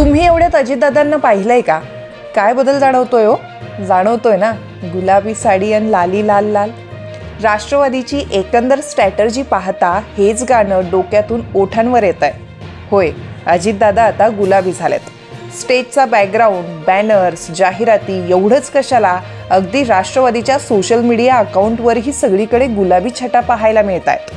तुम्ही एवढ्यात अजितदादांना पाहिलंय का? काय बदल जाणवतोय हो? जाणवतोय ना? गुलाबी साडी आणि लाली लाल लाल. राष्ट्रवादीची एकंदर स्ट्रॅटर्जी पाहता हेच गाणं डोक्यातून ओठांवर येत आहे होय अजितदादा आता गुलाबी झालेत. स्टेजचा बॅकग्राऊंड बॅनर्स जाहिराती एवढंच कशाला? अगदी राष्ट्रवादीच्या सोशल मीडिया अकाउंटवरही सगळीकडे गुलाबी छटा पाहायला मिळत आहेत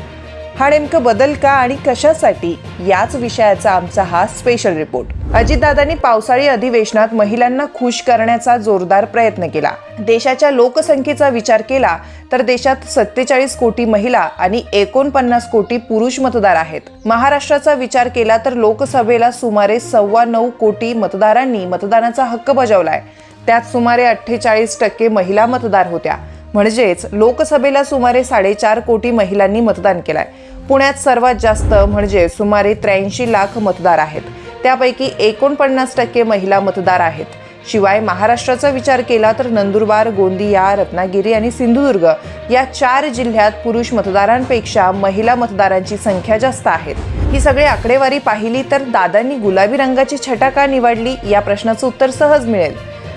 हा नेमकं बदल का आणि कशासाठी? याच विषयाचा आमचा हा स्पेशल रिपोर्ट अजितदादांनी पावसाळी अधिवेशनात महिलांना खुश करण्याचा जोरदार प्रयत्न केला. देशाच्या लोकसंख्येचा विचार केला तर देशात सत्तेचाळीस कोटी महिला आणि एकोणपन्नास कोटी पुरुष मतदार आहेत. महाराष्ट्राचा विचार केला तर लोकसभेला सुमारे सव्वा नऊ कोटी मतदारांनी मतदानाचा हक्क बजावलाय. त्यात सुमारे अठ्ठेचाळीस टक्के महिला मतदार होत्या. म्हणजेच लोकसभेला सुमारे साडेचार कोटी महिलांनी मतदान केलंय. पुण्यात सर्वात जास्त म्हणजे सुमारे त्र्याऐंशी लाख मतदार आहेत. त्यापैकी एकोणपन्नास टक्के महिला मतदार आहेत. शिवाय महाराष्ट्राचा विचार केला तर नंदुरबार गोंदिया रत्नागिरी आणि सिंधुदुर्ग या चार जिल्ह्यात पुरुष मतदारांपेक्षा महिला मतदारांची संख्या जास्त आहे ही सगळी आकडेवारी पाहिली तर दादांनी गुलाबी रंगाची छटा का निवडली या प्रश्नाचं उत्तर सहज मिळेल.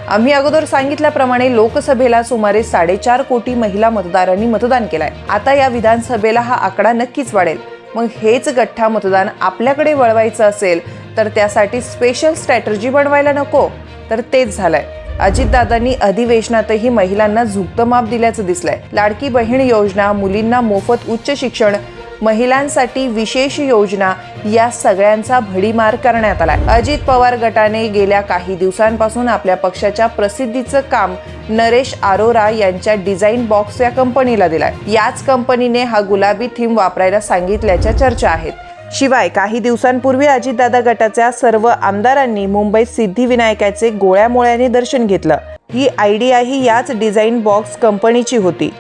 आम्ही अगोदर सांगितल्याप्रमाणे लोकसभेला सुमारे साडेचार कोटी महिला मतदारांनी मतदान केलंय. आता या विधानसभेला हा आकडा नक्कीच वाढेल. मग हेच गठ्ठा मतदान आपल्याकडे वळवायचं असेल तर त्यासाठी स्पेशल स्ट्रॅटर्जी बनवायला नको. तर तेच झालंय. अजितदादांनी अधिवेशनातही महिलांना झुकतं माप दिल्याचं दिसलंय. लाडकी बहीण योजना मुलींना मोफत उच्च शिक्षण महिलांसाठी विशेष योजना या सगळ्यांचा भडीमार करण्यात आलाय. अजित पवार गटाने गेल्या काही दिवसांपासून आपल्या पक्षाच्या प्रसिद्धीचं काम नरेश आरोरा यांच्या डिझाईन बॉक्स या कंपनीला दिलाय. याच कंपनीने हा गुलाबी थीम वापरायला सांगितल्याच्या चर्चा आहेत. शिवाय काही दिवसांपूर्वी अजितदादा गटाच्या सर्व आमदारांनी मुंबईत सिद्धिविनायकाचे गोळ्यामोळ्याने दर्शन घेतलं. ही आयडियाही याच डिझाईन बॉक्स कंपनीची होती.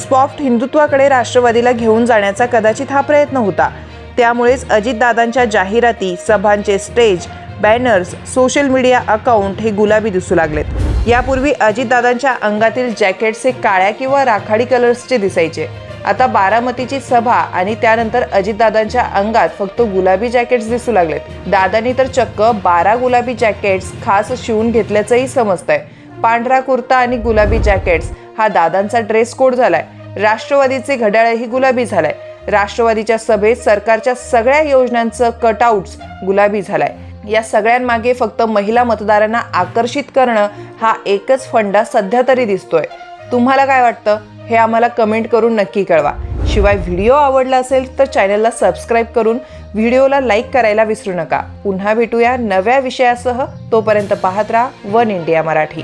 स्पॉफ्ट हिंदुत्वाकडे राष्ट्रवादीला घेऊन जाण्याचा कदाचित हा प्रयत्न होता. त्यामुळेच अजितदादांच्या जाहिराती सभांचे stage banners social media account हे गुलाबी दिसू लागलेत. यापूर्वी अजितदादांच्या अंगातील जॅकेट्स हे काळ्या किंवा राखाडी कलर्सचे दिसायचे. आता बारामतीची सभा आणि त्यानंतर अजितदादांच्या अंगात फक्त गुलाबी जॅकेट्स दिसू लागलेत. दादांनी तर चक्क बारा गुलाबी जॅकेट्स खास शिवून घेतल्याचंही समजतंय. पांढरा कुर्ता आणि गुलाबी जॅकेट्स हा दादांचा ड्रेस कोड झालाय. राष्ट्रवादीचे घड्याळही गुलाबी झालाय. राष्ट्रवादीच्या सभेत सरकारच्या सगळ्या योजनांचं कटआउट्स गुलाबी झालाय. या सगळ्यांमागे फक्त महिला मतदारांना आकर्षित करणं हा एकच फंडा सध्या तरी दिसतोय. तुम्हाला काय वाटतं? हे आम्हाला कमेंट करून नक्की कळवा. शिवाय व्हिडिओ आवडला असेल तर चॅनलला सबस्क्राईब करून व्हिडिओला लाईक करायला विसरू नका. पुन्हा भेटूया नव्या विषयासह. तोपर्यंत पाहत राहा वन इंडिया मराठी.